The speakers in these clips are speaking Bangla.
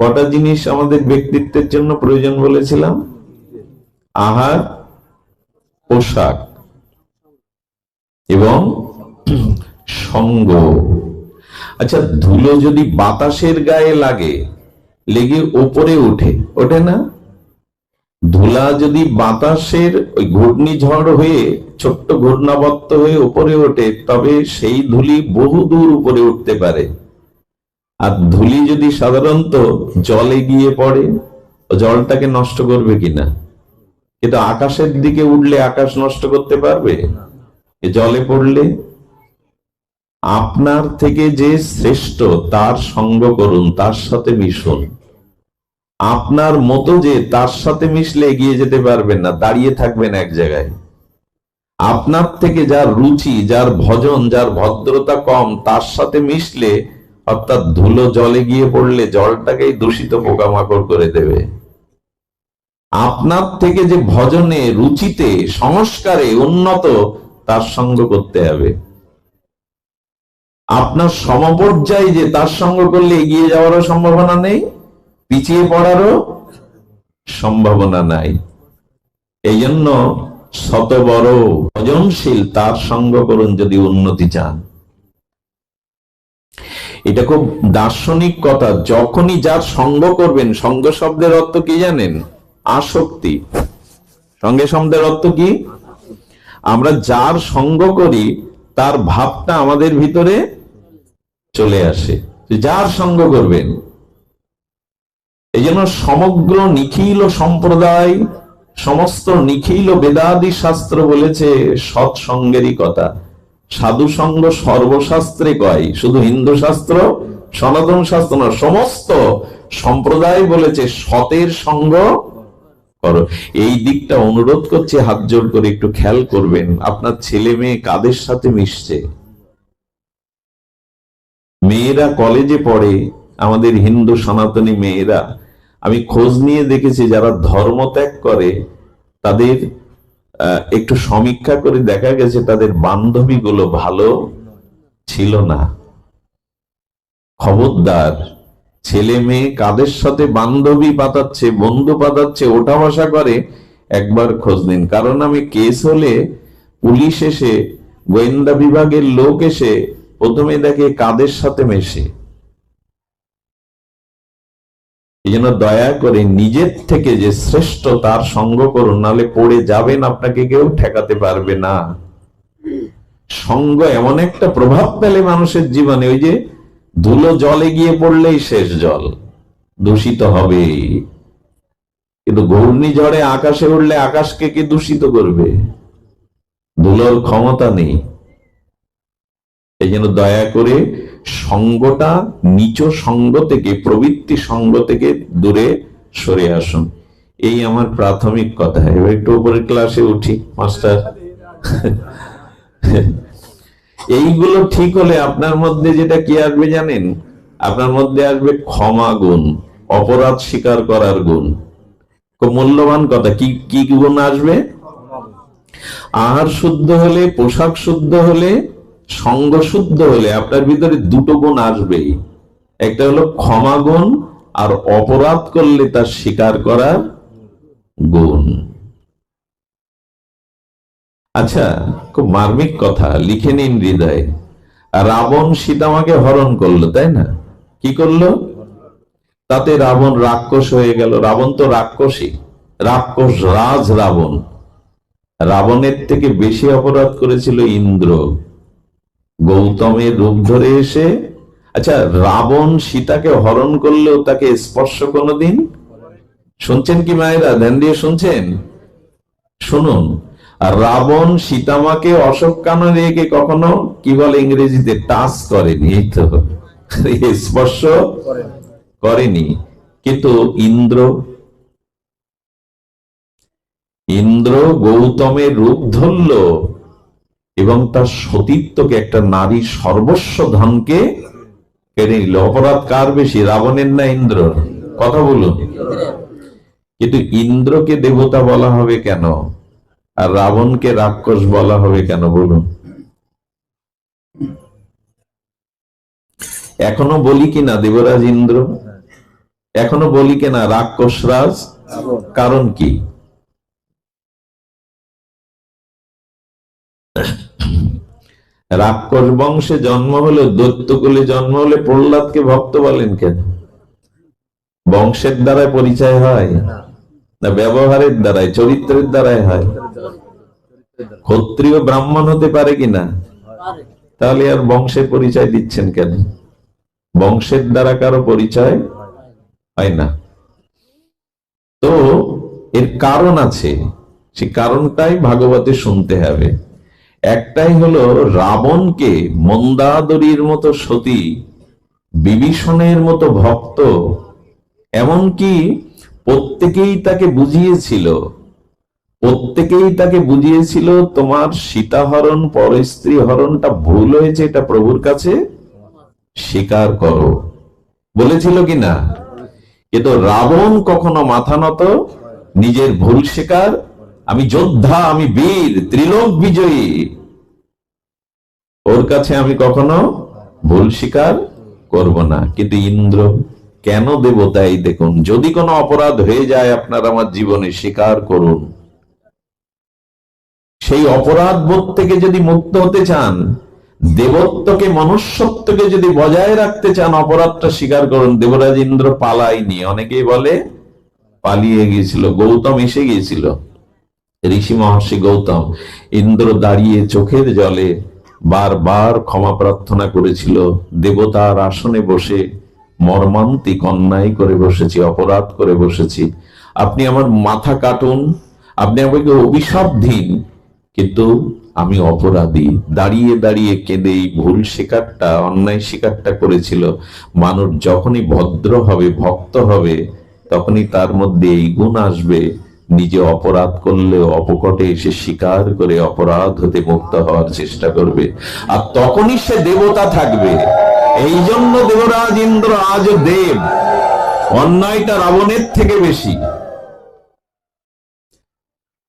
কটা জিনিস আমাদের ব্যক্তিত্বের জন্য প্রয়োজন বলেছিলাম? আহার, পোশাক এবং সঙ্গ। আচ্ছা ধুলো যদি বাতাসের গায়ে লাগে, লেগে ওপরে ওঠে ওঠে না? ধুলা যদি বাতাসের ওই ঘূর্ণিঝড় হয়ে, ছোট্ট ঘূর্ণাবর্ত হয়ে উপরে ওঠে, তবে সেই ধুলি বহু দূর উপরে উঠতে পারে। আর ধুলি যদি সাধারণত জলে গিয়ে পড়ে, জলটাকে নষ্ট করবে কিনা? কিন্তু আকাশের দিকে উঠলে আকাশ নষ্ট করতে পারবে? জলে পড়লে আপনার থেকে যে শ্রেষ্ঠ, তার সঙ্গ করুন, তার সাথে মিশুন। আপনার মতো যে, তার সাথে মিশলে এগিয়ে যেতে পারবেন না, দাঁড়িয়ে থাকবেন এক জায়গায়। আপনার থেকে যার রুচি, যার ভজন, যার ভদ্রতা কম, তার সাথে মিশলে অর্থাৎ ধুলো জলে গিয়ে পড়লে জলটাকেই দূষিত পোকামাকড় করে দেবে। আপনার থেকে যে ভজনে, রুচিতে, সংস্কারে উন্নত, তার সঙ্গ করতে হবে। আপনার সমপর্যায়ে যে তার সঙ্গ করলে এগিয়ে যাওয়ারও সম্ভাবনা নেই, পিছিয়ে পড়ারও সম্ভাবনা নাই। এই জন্য শত বড় ভজনশীল তার সঙ্গ করুন যদি উন্নতি চান। এটা খুব দার্শনিক কথা যখনই যার সঙ্গ করবেন, সঙ্গ শব্দের অর্থ কি জানেন? আসক্তি। সঙ্গে শব্দের অর্থ কি? আমরা যার সঙ্গ করি, তার ভাবটা আমাদের ভিতরে চলে আসে। যার সঙ্গ করবেন? এই জন্য সমগ্র নিখিল সম্প্রদায়, সমস্ত নিখিল বেদাদি শাস্ত্র বলেছে, সৎসঙ্গেরই কথা। সাধু সঙ্গ সর্বশাস্ত্রে কয়? শুধু হিন্দু শাস্ত্র, সনাতন শাস্ত্র না সমস্ত সম্প্রদায় বলেছে সতের সঙ্গ করো। এই দিকটা অনুরোধ করছে, হাত জোর করে একটু খেয়াল করবেন। আপনার ছেলে মেয়ে কাদের সাথে মিশছে? মেয়েরা কলেজে পড়ে, আমাদের হিন্দু সনাতনী মেয়েরা। আমি খোঁজ নিয়ে দেখেছি, যারা ধর্ম ত্যাগ করে, তাদের একটু সমীক্ষা করে দেখা গেছে তাদের বান্ধবীগুলো ভালো ছিল না। খবরদার, ছেলে মেয়ে কাদের সাথে বান্ধবী পাতাচ্ছে, বন্ধু পাতাচ্ছে ওঠা বসা করে একবার খোঁজ নিন। কারণ আমি কেস হলে পুলিশ এসে, গোয়েন্দা বিভাগের লোক এসে প্রথমে দেখে কাদের সাথে মেশে। এই জন্য দয়া করে নিজের থেকে যে শ্রেষ্ঠ তার সঙ্গ করুন, নাহলে পড়ে যাবেন, আপনাকে কেউ ঠেকাতে পারবে না। সঙ্গ এমন একটা প্রভাব ফেলে মানুষের জীবনে, ওই যে ধুলো জলে গিয়ে পড়লেই শেষ জল, দূষিত হবে কিন্তু ঘূর্ণিঝড়ে আকাশে উঠলে আকাশকে কে দূষিত করবে? ধুলোর ক্ষমতা নেই। এই জন্য দয়া করে সঙ্গটা, নিচ সঙ্গ থেকে, প্রবৃত্তি সঙ্গ থেকে দূরে সরে আসুন। এই আমার প্রাথমিক কথা। এবার একটু উপরের ক্লাসে উঠি, মাস্টার। এইগুলো ঠিক হলে আপনার মধ্যে যেটা কি আসবে জানেন? আপনার মধ্যে আসবে ক্ষমা গুণ, অপরাধ স্বীকার করার গুণ। মূল্যবান কথা। কি কি গুণ আসবে? আহার শুদ্ধ হলে, পোশাক শুদ্ধ হলে সঙ্গ শুদ্ধ হলে আপনার ভিতরে দুটো গুণ আসবেই। একটা হলো ক্ষমা গুণ, আর অপরাধ করলে তার স্বীকার করার গুণ। আচ্ছা খুব মার্মিক কথা, লিখে নিন হৃদয়ে। রাবণ সীতামাকে হরণ করল, তাই না? কি করল? তাতে রাবণ রাক্ষস হয়ে গেল। রাবণ তো রাক্ষসী রাক্ষস রাজ রাবণ। রাবণের থেকে বেশি অপরাধ করেছিল ইন্দ্র। গৌতমের রূপ ধরে এসে আচ্ছা রাবণ সীতাকে হরণ করলেও তাকে স্পর্শ কোনোদিন? শুনছেন কি মায়েরা? ধ্যান দিয়ে শুনছেন? শুনুন। রাবণ সীতামাকে অশোক কানে রেখে কখনো, কি বলে ইংরেজিতে, টাচ করেনি, এই তো। স্পর্শ করেনি। কিন্তু ইন্দ্র ইন্দ্র গৌতমের রূপ ধরল। এবং তার সতীত্বকে একটা নারী সর্বস্ব ধনকে কেড়ে নিল। অপরাধ কার বেশি? রাবণের না ইন্দ্র কথা বলুন। কিন্তু ইন্দ্রকে দেবতা বলা হবে কেন? আর রাবণকে রাক্ষস বলা হবে কেন? বলুন। এখনও বলি কিনা দেবরাজ ইন্দ্র? এখনও বলি কেনা রাক্ষসরাজ? কারণ কি? রাক্ষস বংশে জন্ম হলে দৈত্যকুলে জন্ম হলে প্রহ্লাদকে ভক্ত বলেন কেন? বংশের দ্বারাই পরিচয় হয় না। ব্যবহারের দ্বারাই চরিত্রের দ্বারাই হয়? ক্ষত্রিয় ব্রাহ্মণ হতে পারে কিনা তাহলে আর বংশের পরিচয় দিচ্ছেন কেন? বংশের দ্বারা কারও পরিচয় হয় না। তো এর কারণ আছে। সে কারণটাই ভাগবতে শুনতে হবে। একটাই হলো রাবণকে মন্দাদরীর মতো সতী, বিভীষণের মতো ভক্ত, এমনকি প্রত্যেকেই তাকে বুঝিয়েছিল। প্রত্যেকেই তাকে বুঝিয়েছিল, তোমার সীতাহরণ পর স্ত্রী হরণটা ভুল হয়েছে, এটা প্রভুর কাছে স্বীকার করো। বলেছিল কি না কিন্তু রাবণ কখনো মাথা নত, নিজের ভুল স্বীকার আমি যোদ্ধা, আমি বীর, ত্রিলোক বিজয়ী। ওর কাছে আমি কখনো ভুল স্বীকার করব না। কিন্তু ইন্দ্র, কেন দেবতাই দেখুন? যদি কোনো অপরাধ হয়ে যায়, আপনার আমার জীবনে স্বীকার করুন। সেই অপরাধ বোধ থেকে যদি মুক্ত হতে চান, দেবত্বকে মনুষ্যত্বকে যদি বজায় রাখতে চান, অপরাধটা স্বীকার করুন। দেবরাজ ইন্দ্র পালাইনি অনেকেই বলে, পালিয়ে গিয়েছিল, গৌতম এসে গিয়েছিল। ঋষি মহর্ষি গৌতম ইন্দ্র দাঁড়িয়ে চোখের জলে বারবার ক্ষমা প্রার্থনা করেছিল। দেবতার আসনে বসে মর্মান্তিক অন্যায় করে বসেছি, অপরাধ করে বসেছি। আপনি আমার মাথা কাটুন, আপনি আমাকে অভিশাপ দিন, কিন্তু আমি অপরাধী। দাঁড়িয়ে দাঁড়িয়ে কেঁদে এই ভুল শিকারটা, অন্যায় শিকারটা করেছিল। মানুষ যখনই ভদ্র হবে, ভক্ত হবে, তখনই তার মধ্যে এই গুণ আসবে। নিজে অপরাধ করলে অপকটে এসে স্বীকার করে অপরাধ হতে মুক্ত হওয়ার চেষ্টা করবে। আর তখনই সে দেবতা থাকবে। এই জন্য দেবরাজ ইন্দ্র আজ দেব। অন্যায়টা রাবণের থেকে বেশি।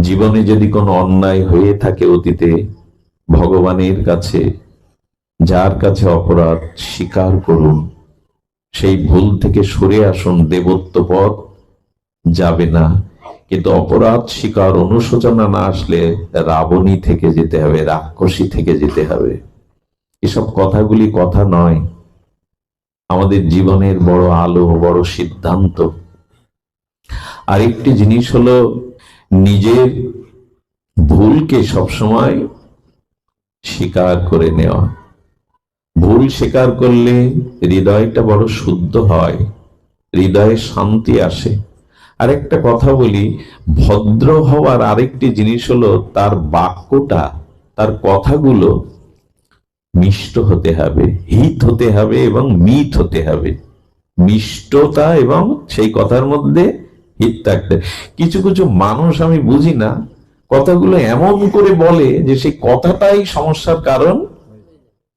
জীবনে যদি কোনো অন্যায় হয়ে থাকে অতীতে, ভগবানের কাছে, যার কাছে অপরাধ স্বীকার করুন। সেই ভুল থেকে সরে আসুন। দেবত্ব পথ যাবে না। কিন্তু অপরাধ স্বীকার অনুশোচনা না আসলে রাবণী থেকে যেতে হবে, রাক্ষসী থেকে যেতে হবে। এসব কথাগুলি কথা নয়। আমাদের জীবনের বড় আলো, বড় সিদ্ধান্ত। আরেকটি জিনিস হলো, নিজের ভুলকে সবসময় স্বীকার করে নেওয়া। ভুল স্বীকার করলে হৃদয়টা বড় শুদ্ধ হয়, হৃদয়ে শান্তি আসে। আরেকটা কথা বলি, ভদ্র হওয়ার আরেকটি জিনিস হলো তার বাক্যটা, তার কথাগুলো মিষ্ট হতে হবে, হিত হতে হবে এবং মিত হতে হবে। মিষ্টতা এবং সেই কথার মধ্যে হিত থাকতে। কিছু কিছু মানুষ আমি বুঝি না, কথাগুলো এমন করে বলে যে সেই কথাটাই সমস্যার কারণ।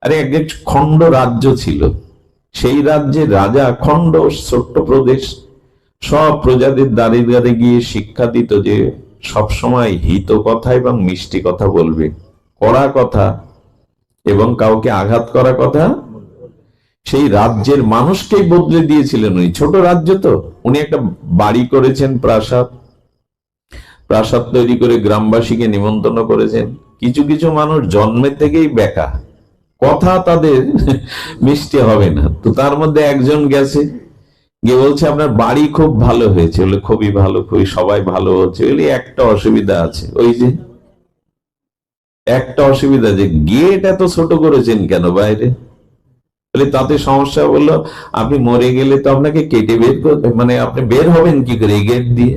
আরে এক খণ্ড রাজ্য ছিল, সেই রাজ্যের রাজা খণ্ড ছোট্ট প্রদেশ সব প্রজাদের দাঁড়িয়ে দাঁড়িয়ে গিয়ে শিক্ষা দিত যে সব সময় হিত কথা এবং মিষ্টি কথা বলবে, কড়া কথা এবং কাউকে আঘাত করা কথা। সেই রাজ্যের মানুষকেই বদলে দিয়েছিলেন উনি। ছোট রাজ্য তো। উনি একটা বাড়ি করেছেন প্রাসাদ। প্রাসাদ তৈরি করে গ্রামবাসীকে নিমন্ত্রণ করেছেন। কিছু কিছু মানুষ জন্মের থেকেই বেকা কথা তাদের মিষ্টি হবে না। তো তার মধ্যে একজন গেছে। গিয়ে বলছে, আপনার বাড়ি খুব ভালো হয়েছে। বলে, খুবই ভালো, খুবই, সবাই ভালো হচ্ছে। বলে, একটা অসুবিধা আছে। ওই যে, একটা অসুবিধা যে গেট এত ছোট করেছেন কেন বাইরে? তাতে সমস্যা বলল আপনি মরে গেলে তো আপনাকে কেটে বের মানে আপনি বের হবেন কি করে গেট দিয়ে?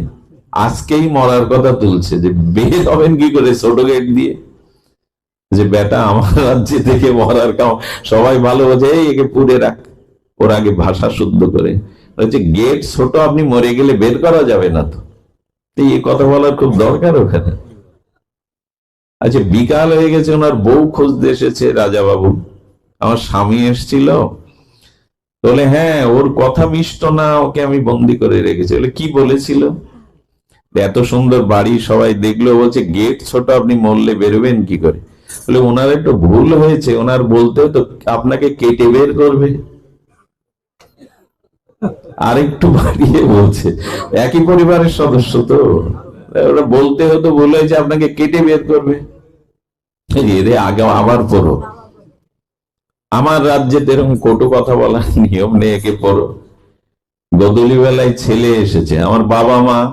আজকেই মরার কথা তুলছে যে, বের হবেন কি করে ছোট গেট দিয়ে? যে, বেটা, আমার রাজ্যে থেকে মরার কাম, সবাই ভালো বোঝে একে পুড়ে রাখ। ওর আগে ভাষা শুদ্ধ করে হচ্ছে গেট ছোট আপনি মরে গেলে বের করা যাবে না তো। এই কথা বলার খুব দরকার ওখানে। আচ্ছা বিকাল হয়ে গেছে, ওনার বউ খুঁজতে এসেছে রাজা বাবু আমার স্বামী এসছিল। বলে হ্যাঁ ওর কথা মিষ্ট না, ওকে আমি বন্দি করে রেখেছি। বলে, কি বলেছিল? এত সুন্দর বাড়ি, সবাই দেখল। বলছে গেট ছোট, আপনি মরলে বেরোবেন কি করে? বলে, ওনার একটু ভুল হয়েছে। ওনার বলতে তো আপনাকে কেটে বের করবে। আর একটু বাড়িয়ে বলছে। একই পরিবারের সদস্য তো। ওরা বলতে হতো বলে যে আপনাকে কেটে বের করবে। এরে আগে আবার পড়ো। আমার রাজ্যে এরকম কটু কথা বলার নিয়ম নেই, একে পড়ো। গদলি বেলায় ছেলে এসেছে, আমার বাবা মা।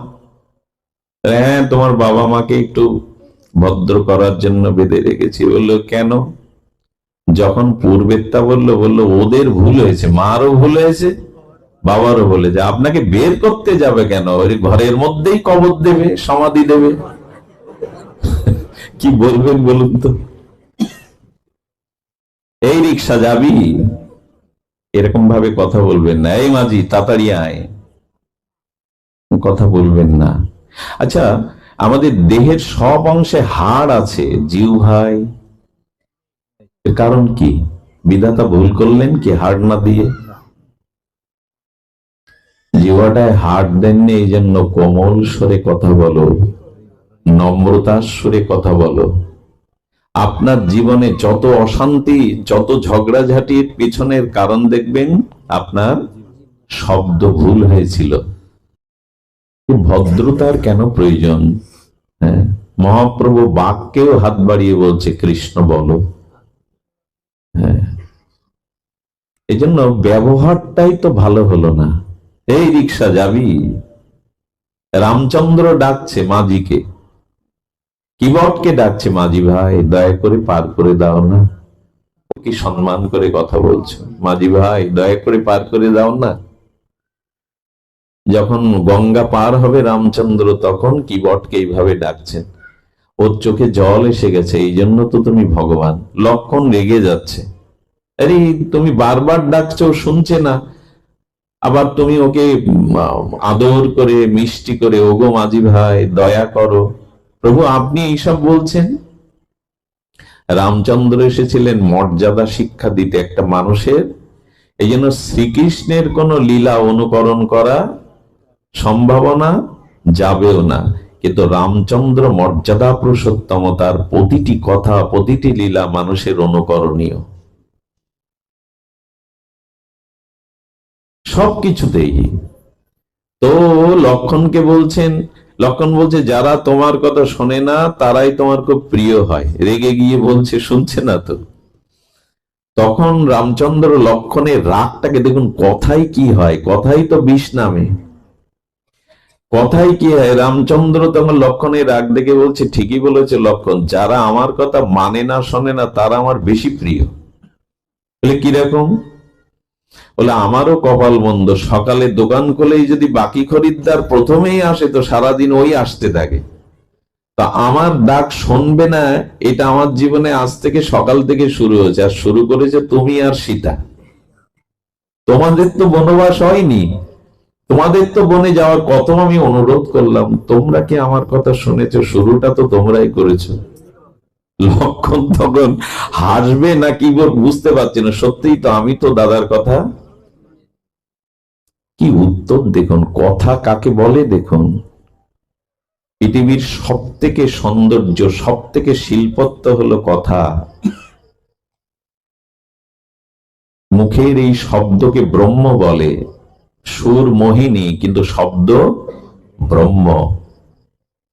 হ্যাঁ তোমার বাবা মাকে একটু ভদ্র করার জন্য বেঁধে রেখেছি। বলল, কেন? যখন পূর্বেরটা বলল বলল, ওদের ভুল হয়েছে, মারও ভুল হয়েছে বাবারও বলে যে, আপনাকে বের করতে যাবে কেন? ওই ঘরের মধ্যেই কবর দেবে, সমাধি দেবে। কি বলবেন বলুন তো? এই রিক্সা যাবি? এরকম ভাবে কথা বলবেন না। এই মাঝি, তাড়াতাড়ি আয়। কথা বলবেন না। আচ্ছা আমাদের দেহের সব অংশে হাড় আছে, জিউ ভাই। এর কারণ কি? বিধাতা ভুল করলেন কি হাড় না দিয়ে? জিওয়াটায় হাড় দেননি এই জন্য কোমল স্বরে কথা বলো, নম্রতার সুরে কথা বলো। আপনার জীবনে যত অশান্তি, যত ঝগড়াঝাটির পিছনের কারণ দেখবেন, আপনার শব্দ ভুল হয়েছিল। ভদ্রতার কেন প্রয়োজন? হ্যাঁ মহাপ্রভু বাক্যেও হাত বাড়িয়ে বলছে, কৃষ্ণ, বলো। হ্যাঁ এই জন্য ব্যবহারটাই তো ভালো হলো না। এই রিক্সা যাবি? রামচন্দ্র ডাকছে মাঝিকে। কিবটকে ডাকছে মাঝি ভাই, দয়া করে পার করে দাও না। কি সম্মান করে কথা বলছো? মাঝি ভাই, দয়া করে পার করে দাও না। যখন গঙ্গা পার হবে রামচন্দ্র, তখন কিবটকে এইভাবে ডাকছেন। ওর চোখে জল এসে গেছে, এই জন্য তো তুমি ভগবান। লক্ষণ রেগে যাচ্ছে। আরে, তুমি বারবার ডাকছো, শুনছে না। আবার তুমি ওকে আদর করে, মিষ্টি করে, ওগো মাঝি ভাই, দয়া করো। প্রভু, আপনি এইসব বলছেন? রামচন্দ্র এসেছিলেন মর্যাদা শিক্ষা দিতে একটা মানুষের। এই জন্য শ্রীকৃষ্ণের কোন লীলা অনুকরণ করা সম্ভাবনা যাবেও না। কিন্তু রামচন্দ্র মর্যাদা পুরুষোত্তমতার প্রতিটি কথা, প্রতিটি লীলা মানুষের অনুকরণীয়। সবকিছুতেই। তো লক্ষণকে বলছেন, লক্ষণ বলছে, যারা তোমার কথা শোনে না, তারাই তোমার খুব প্রিয় হয়। রেগে গিয়ে বলছে, শুনছে না তো? তখন রামচন্দ্র লক্ষণের রাগটাকে দেখুন, কথাই কি হয়? কথাই তো বিষ নামে। কথাই কি হয়? রামচন্দ্র তখন লক্ষণের রাগ দেখে বলছে, ঠিকই বলেছে লক্ষণ, যারা আমার কথা মানে না, শোনে না, তারা আমার বেশি প্রিয়। কীরকম? বলে, আমারও কপাল মন্দ সকালে দোকান খুলেই যদি বাকি খরিদ্দার প্রথমেই আসে, তো সারাদিন ওই আসতে থাকে। তা আমার ডাক শুনবে না, এটা আমার জীবনে আজ থেকে সকাল থেকে শুরু হয়েছে, আর শুরু করেছে তুমি আর সীতা। তোমাদের তো বনবাস হয়নি। তোমাদের তো বনে যাওয়ার কত আমি অনুরোধ করলাম, তোমরা কি আমার কথা শুনেছো? শুরুটা তো তোমরাই করেছ। লক্ষণ তখন হাসবে না কি বুঝতে পারছি না। সত্যিই তো আমি তো দাদার কথা। কি উত্তর দেখুন, কথা কাকে বলে দেখুন। পৃথিবীর সব থেকে সৌন্দর্য সব থেকে শিল্পত্ব হলো কথা। মুখের এই শব্দকে ব্রহ্ম বলে। সুর মোহিনী, কিন্তু শব্দ ব্রহ্ম।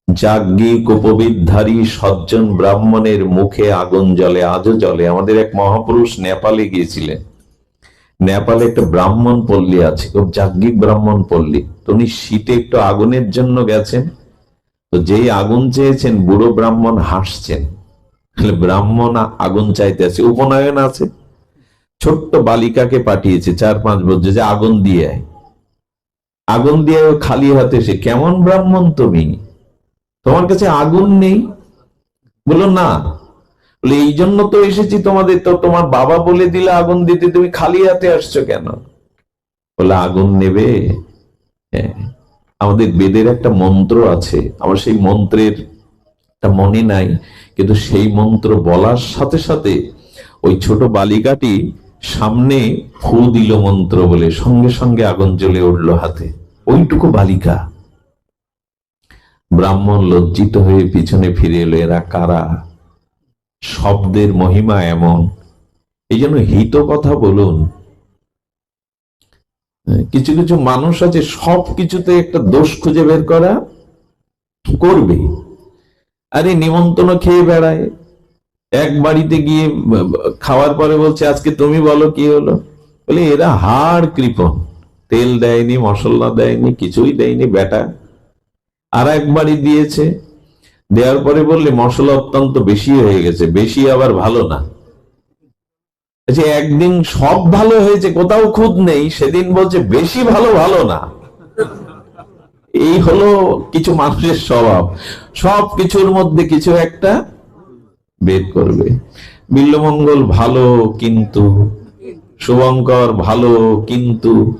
যাজ্ঞিক উপবিধারী সজ্জন ব্রাহ্মণের মুখে আগুন জ্বলে, আজও জলে আমাদের এক মহাপুরুষ নেপালে গিয়েছিলেন। নেপালে একটা ব্রাহ্মণ পল্লী আছে খুব যাজ্ঞিক ব্রাহ্মণ পল্লী। তো উনি শীতে একটু আগুনের জন্য গেছেন। তো যেই আগুন চেয়েছেন, বুড়ো ব্রাহ্মণ হাসছেন। ব্রাহ্মণ আগুন চাইতে আছে। উপনয়ন আছে। ছোট্ট বালিকাকে পাঠিয়েছে, চার পাঁচ বছর যে আগুন দিয়ে আগুন দিয়ে খালি হাতে সে কেমন ব্রাহ্মণ তুমি? তোমার কাছে আগুন নেই? বলল, না। বলে, এই জন্য তো এসেছি তোমাদের, তো তোমার বাবা বলে দিলে আগুন দিতে, তুমি খালি হাতে আসছো কেন? বলে, আগুন নেবে। হ্যাঁ আমাদের বেদের একটা মন্ত্র আছে। আমার সেই মন্ত্রের মনে নাই, কিন্তু সেই মন্ত্র বলার সাথে সাথে ওই ছোট বালিকাটি সামনে ফু দিল মন্ত্র বলে, সঙ্গে সঙ্গে আগুন জ্বলে উঠল হাতে। ওইটুকু বালিকা। ব্রাহ্মণ লজ্জিত হয়ে পিছনে ফিরে এলো, এরা কারা? শব্দের মহিমা এমন। এই জন্য হিত কথা বলুন। কিছু কিছু মানুষ আছে সব কিছুতে একটা দোষ খুঁজে বের করা করবে। আরে নিমন্ত্রণ খেয়ে বেড়ায়। এক বাড়িতে গিয়ে খাওয়ার পরে বলছে, আজকে তুমি বলো কি হলো? বলে, এরা হাড় কৃপণ। তেল দেয়নি, মশলা দেয়নি, কিছুই দেয়নি, বেটা। আর এক বাড়ি দিয়েছে। দেওয়ার পরে বললে, মশলা অত্যন্ত বেশি হয়ে গেছে, বেশি আবার ভালো না। যে একদিন সব ভালো হয়েছে, কোথাও খুদ নেই, সেদিন বলছে, বেশি ভালো ভালো না। এই হলো কিছু মানুষের স্বভাব। সব কিছুর মধ্যে কিছু একটা বের করবে। বিল্লমঙ্গল ভালো কিন্তু, শুভঙ্কর ভালো কিন্তু।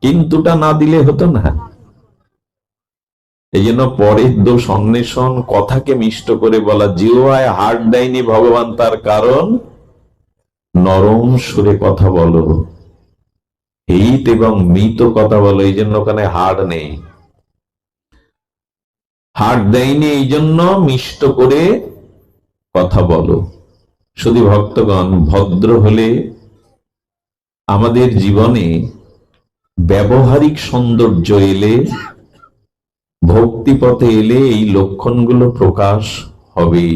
কিন্তুটা না দিলে হতো না। এই জন্য পরের দোষ অন্বেষণ কথাকে মিষ্ট করে বলা জিওয়ায় হার্ট দেয়নি ভগবান, তার কারণ নরম সুরে কথা বলো। হিত এবং মৃত কথা বলো এই জন্য ওখানে হাড় নেই। হাড় দেয়নি এই জন্য মিষ্ট করে কথা বলো। শুধু ভক্তগণ, ভদ্র হলে আমাদের জীবনে ব্যবহারিক সৌন্দর্য এলে ভক্তিপথে এলে এই লক্ষণগুলো প্রকাশ হবে